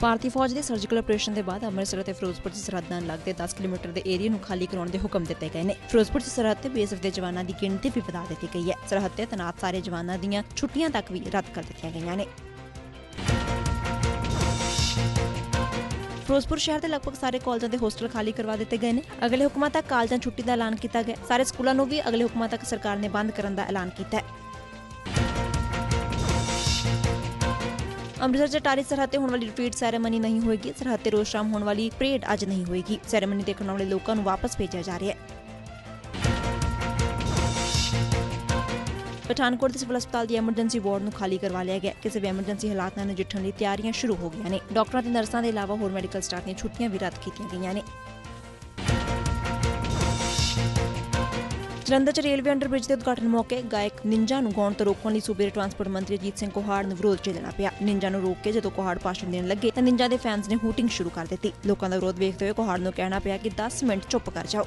ਭਾਰਤੀ ਫੌਜ ਦੇ surgical operation ਦੇ ਬਾਅਦ ਅੰਮ੍ਰਿਤਸਰ ਅਤੇ ਫਿਰੋਜ਼ਪੁਰ 'ਚ ਸਰਹੱਦ ਨਾਲ ਲੱਗਦੇ 10 ਕਿਲੋਮੀਟਰ ਦੇ ਏਰੀਆ ਨੂੰ ਖਾਲੀ ਕਰਾਉਣ ਦੇ ਹੁਕਮ ਦਿੱਤੇ ਗਏ ਨੇ। ਫਿਰੋਜ਼ਪੁਰ 'ਚ ਸਰਹੱਦ ਤੇ ਬੀਐਸਐਫ ਦੇ ਜਵਾਨਾਂ ਦੀ ਗਿਣਤੀ ਵੀ ਵਧਾ ਦਿੱਤੀ ਗਈ ਹੈ। ਸਰਹੱਦ ਤੇ ਤੈਨਾਤ ਸਾਰੇ ਜਵਾਨਾਂ ਦੀਆਂ ਛੁੱਟੀਆਂ ਤੱਕ ਵੀ ਰੱਦ ਕਰ ਦਿੱਤੀਆਂ ਗਈਆਂ ਨੇ। ਫਿਰੋਜ਼ਪੁਰ ਸ਼ਹਿਰ ਦੇ ਲਗਭਗ ਸਾਰੇ ਕਾਲਜਾਂ ਦੇ ਹੋਸਟਲ ਖਾਲੀ ਕਰਵਾ ਦਿੱਤੇ ਗਏ ਨੇ। ਅਗਲੇ ਹੁਕਮਾਂ ਤੱਕ ਕਾਲਜਾਂ ਛੁੱਟੀ ਦਾ ਐਲਾਨ ਕੀਤਾ ਗਿਆ। ਸਾਰੇ ਸਕੂਲਾਂ ਨੂੰ ਵੀ ਅਗਲੇ ਹੁਕਮਾਂ ਤੱਕ ਸਰਕਾਰ ਨੇ ਬੰਦ ਕਰਨ ਦਾ ਐਲਾਨ ਕੀਤਾ ਹੈ। ਅੰਮ੍ਰਿਤਸਰ ਜਟਾਰੀ ਸਰਹੱਦ ਤੇ ਹੋਣ ਵਾਲੀ ਰਿਟਰੀਟ ਸੈਰੇਮਨੀ ਨਹੀਂ ਹੋਏਗੀ। ਸਰਹੱਦ ਤੇ ਰੋਜ਼ ਸ਼ਾਮ ਹੋਣ ਵਾਲੀ ਪਰੇਡ ਅੱਜ ਨਹੀਂ ਹੋਏਗੀ। ਸੈਰੇਮਨੀ ਦੇਖਣ ਵਾਲੇ ਲੋਕਾਂ ਨੂੰ ਵਾਪਸ ਭੇਜਿਆ ਜਾ ਰਿਹਾ ਹੈ। ਪਠਾਨਕੋਟ ਦੇ ਸਿਵਲ ਹਸਪਤਾਲ ਦੀ ਐਮਰਜੈਂਸੀ ਵਾਰਡ ਨੂੰ ਖਾਲੀ ਕਰਵਾ ਲਿਆ ਗਿਆ। ਕਿਸੇ ਵੀ ਐਮਰਜੈਂਸੀ ਹਾਲਾਤ ਨਾਲ ਨਜਿੱਠਣ ਲਈ ਤਿਆਰੀਆਂ ਸ਼ੁਰੂ ਹੋ ਗਈਆਂ ਨੇ। ਡਾਕਟਰਾਂ ਤੇ ਨਰਸਾਂ ਦੇ ਇਲਾਵਾ ਹੋਰ ਮੈਡੀਕਲ ਸਟਾਫ ਦੀਆਂ ਛੁੱਟੀਆਂ ਵੀ ਰੱਦ ਕੀਤੀਆਂ ਗਈਆਂ ਨੇ। ਜਲੰਧਰ ਚ ਰੇਲਵੇ ਅੰਡਰਬ੍ਰਿਜ ਦੇ ਉਦਘਾਟਨ ਮੌਕੇ ਗਾਇਕ ਨਿੰਜਾ ਨੂੰ ਗਾਉਣ ਤੋਂ ਰੋਕਣ ਲਈ ਸੂਬੇ ਦੇ ਟਰਾਂਸਪੋਰਟ ਮੰਤਰੀ ਅਜੀਤ ਸਿੰਘ ਕੋਹਾੜ ਨੂੰ ਵਿਰੋਧ ਝੇਲਣਾ ਪਿਆ। ਨਿੰਜਾ ਨੂੰ ਰੋਕ ਕੇ ਜਦੋਂ ਕੋਹਾੜ ਭਾਸ਼ਣ ਦੇਣ ਲੱਗੇ ਤਾਂ ਨਿੰਜਾ ਦੇ ਫੈਨਸ ਨੇ ਹੂਟਿੰਗ ਸ਼ੁਰੂ ਕਰ ਦਿੱਤੀ। ਲੋਕਾਂ ਦਾ ਵਿਰੋਧ ਵੇਖਦੇ ਹੋਏ ਕੋਹਾੜ ਨੂੰ ਕਹਿਣਾ ਪਿਆ ਕਿ 10 ਮਿੰਟ ਚੁੱਪ ਕਰ ਜਾਓ।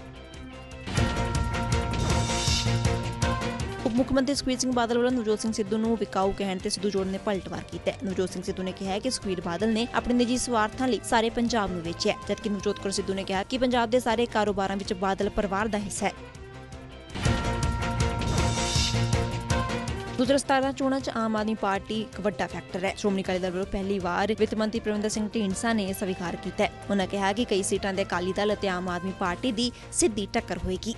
ਉਪ ਮੁੱਖ ਮੰਤਰੀ ਸੁਖਬੀਰ ਸਿੰਘ ਬਾਦਲ ਵੱਲੋਂ ਨਵਜੋਤ ਸਿੰਘ ਸਿੱਧੂ ਨੂੰ ਵਿਕਾਊ ਕਹਿਣ ਤੇ ਸਿੱਧੂ ਜੋੜ ਨੇ ਪਲਟਵਾਰ ਕੀਤਾ। ਹੈ ਨਵਜੋਤ ਸਿੰਘ ਸਿੱਧੂ ਨੇ ਕਿਹਾ ਕਿ ਸੁਖਬੀਰ ਬਾਦਲ ਨੇ ਆਪਣੇ ਨਿੱਜੀ ਸਵਾਰਥਾਂ ਲਈ ਸਾਰੇ ਪੰਜਾਬ ਨੂੰ ਵੇਚਿਆ ਜਦਕਿ ਨਵਜੋਤ ਕੌਰ ਸਿੱਧੂ ਨੇ ਕਿਹਾ ਕਿ ਪੰਜਾਬ ਦੇ ਸਾਰੇ ਕਾਰੋਬਾਰਾਂ ਵਿੱਚ ਬਾਦਲ ਪਰਿਵਾਰ ਦਾ ਹਿੱਸਾ ਹੈ। ਦੂਜਾ ਸਤਾਰਾਂ ਚੋਣਾਂ 'ਚ ਆਮ ਆਦਮੀ ਪਾਰਟੀ ਇੱਕ ਵੱਡਾ ਫੈਕਟਰ ਹੈ। ਸ਼੍ਰੋਮਣੀ ਅਕਾਲੀ ਦਲ ਵੱਲੋਂ ਪਹਿਲੀ ਵਾਰ ਵਿੱਤ ਮੰਤਰੀ ਪ੍ਰਵਿੰਦਰ ਸਿੰਘ ਢੀਂਡਸਾ ਨੇ ਸਵੀਕਾਰ ਕੀਤਾ ਹੈ। ਉਹਨਾਂ ਕਿਹਾ ਕਿ ਕਈ ਸੀਟਾਂ ਦੇ ਅਕਾਲੀ ਦਲ ਅਤੇ ਆਮ ਆਦਮੀ ਪਾਰਟੀ ਦੀ ਸਿੱਧੀ ਟੱਕਰ ਹੋਏਗੀ।